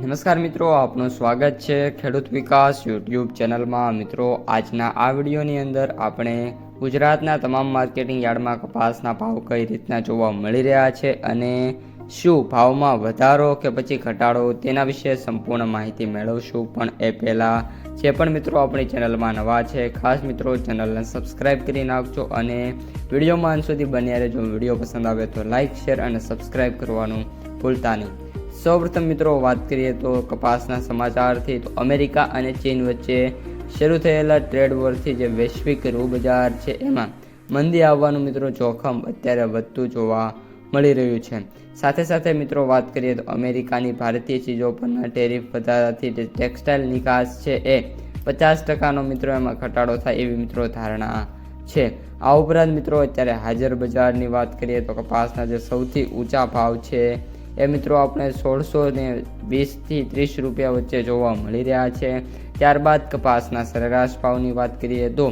નમસ્કાર મિત્રો, આપનું સ્વાગત છે ખેડૂત વિકાસ યુટ્યુબ ચેનલમાં. મિત્રો, આજના આ વિડીયોની અંદર આપણે ગુજરાતના તમામ માર્કેટિંગ યાર્ડમાં કપાસના ભાવ કઈ રીતના જોવા મળી રહ્યા છે અને શું ભાવમાં વધારો કે પછી ઘટાડો તેના વિશે સંપૂર્ણ માહિતી મેળવશું. પણ એ પહેલાં, જે પણ મિત્રો આપણી ચેનલમાં નવા છે, ખાસ મિત્રો ચેનલને સબસ્ક્રાઈબ કરી નાખજો અને વિડીયોમાં અંત સુધી બન્યા રહેજો. વીડિયો પસંદ આવે તો લાઇક, શેર અને સબસ્ક્રાઈબ કરવાનું ભૂલતા નહીં. સૌપ્રથમ મિત્રો વાત કરીએ તો કપાસના સમાચારથી, તો અમેરિકા અને ચીન વચ્ચે શરૂ થયેલા ટ્રેડ વોરથી જે વૈશ્વિક રૂ બજાર છે, એમાં મંદી આવવાનું મિત્રો જોખમ અત્યારે વધતું જોવા મળી રહ્યું છે. સાથે સાથે મિત્રો વાત કરીએ તો અમેરિકાની ભારતીય ચીજો પરના ટેરિફ વધારાથી જે ટેક્સટાઇલ નિકાસ છે, એ પચાસ ટકાનો મિત્રો એમાં ઘટાડો થાય એવી મિત્રો ધારણા છે. આ ઉપરાંત મિત્રો અત્યારે હાજર બજારની વાત કરીએ તો કપાસના જે સૌથી ઊંચા ભાવ છે એ મિત્રો આપણે સોળસો ને વીસથી ત્રીસ રૂપિયા વચ્ચે જોવા મળી રહ્યા છે. ત્યારબાદ કપાસના સરેરાશ ભાવની વાત કરીએ તો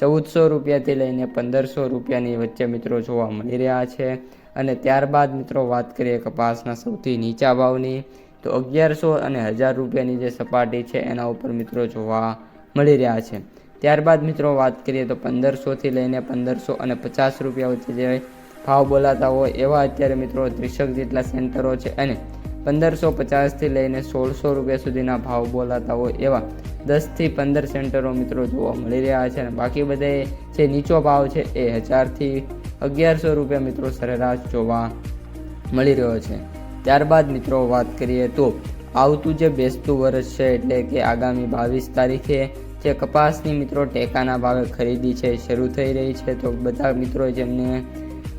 ચૌદસો રૂપિયાથી લઈને પંદરસો રૂપિયાની વચ્ચે મિત્રો જોવા મળી રહ્યા છે. અને ત્યારબાદ મિત્રો વાત કરીએ કપાસના સૌથી નીચા ભાવની, તો અગિયારસો અને હજાર રૂપિયાની જે સપાટી છે એના ઉપર મિત્રો જોવા મળી રહ્યા છે. ત્યારબાદ મિત્રો વાત કરીએ તો પંદરસોથી લઈને પંદરસો અને પચાસ રૂપિયા વચ્ચે જે ભાવ બોલાતા હોય એવા અત્યારે મિત્રો ત્રીસક જેટલા સેન્ટરો છે અને પંદરસો પચાસથી લઈને સોળસો રૂપિયા સુધીના ભાવ બોલાતા હોય એવા દસથી પંદર સેન્ટરો મિત્રો જોવા મળી રહ્યા છે અને બાકી બધે જે નીચો ભાવ છે એ હજારથી અગિયારસો રૂપિયા મિત્રો સરેરાશ જોવા મળી રહ્યો છે. ત્યારબાદ મિત્રો વાત કરીએ તો આવતું જે બેસતું વર્ષ છે એટલે કે આગામી બાવીસ તારીખે જે કપાસની મિત્રો ટેકાના ભાવે ખરીદી છે, શરૂ થઈ રહી છે તો બધા મિત્રો જેમને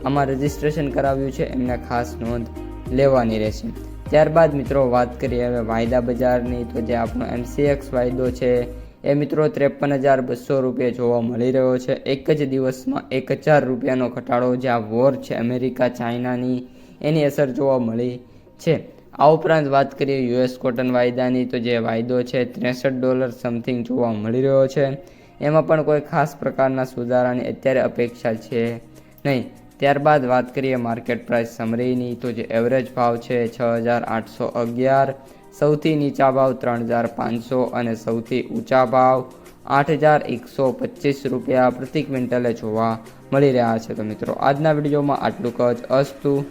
આમાં રજીસ્ટ્રેશન કરાવ્યું છે, એમને ખાસ નોંધ લેવાની રહેશે. ત્યારબાદ મિત્રો વાત કરીએ હવે વાયદા બજારની, તો જે આપણો એમસીએક્સ વાયદો છે, એ મિત્રો ત્રેપન હજાર બસો રૂપિયા જોવા મળી રહ્યો છે. એક જ દિવસમાં એક હજાર રૂપિયાનો ઘટાડો જે આ વોર છે, અમેરિકા, ચાઇનાની, એની અસર જોવા મળી છે. આ ઉપરાંત વાત કરીએ યુએસ કોટન વાયદાની, તો જે વાયદો છે, ત્રેસઠ ડોલર સમથિંગ જોવા મળી રહ્યો છે. એમાં પણ કોઈ ખાસ પ્રકારના સુધારાની અત્યારે અપેક્ષા છે નહીં. ત્યારબાદ વાત કરીએ માર્કેટ પ્રાઇસ સમરીની તો જે એવરેજ ભાવ છે છ હજાર આઠસો અગિયાર, સૌથી નીચા ભાવ ત્રણ હજાર પાંચસો અને સૌથી ઊંચા ભાવ આઠ હજાર એકસો પચીસ રૂપિયા પ્રતિ ક્વિન્ટલે જોવા મળી રહ્યા છે. તો મિત્રો, આજના વિડીયોમાં આટલું જ. અસ્તુ.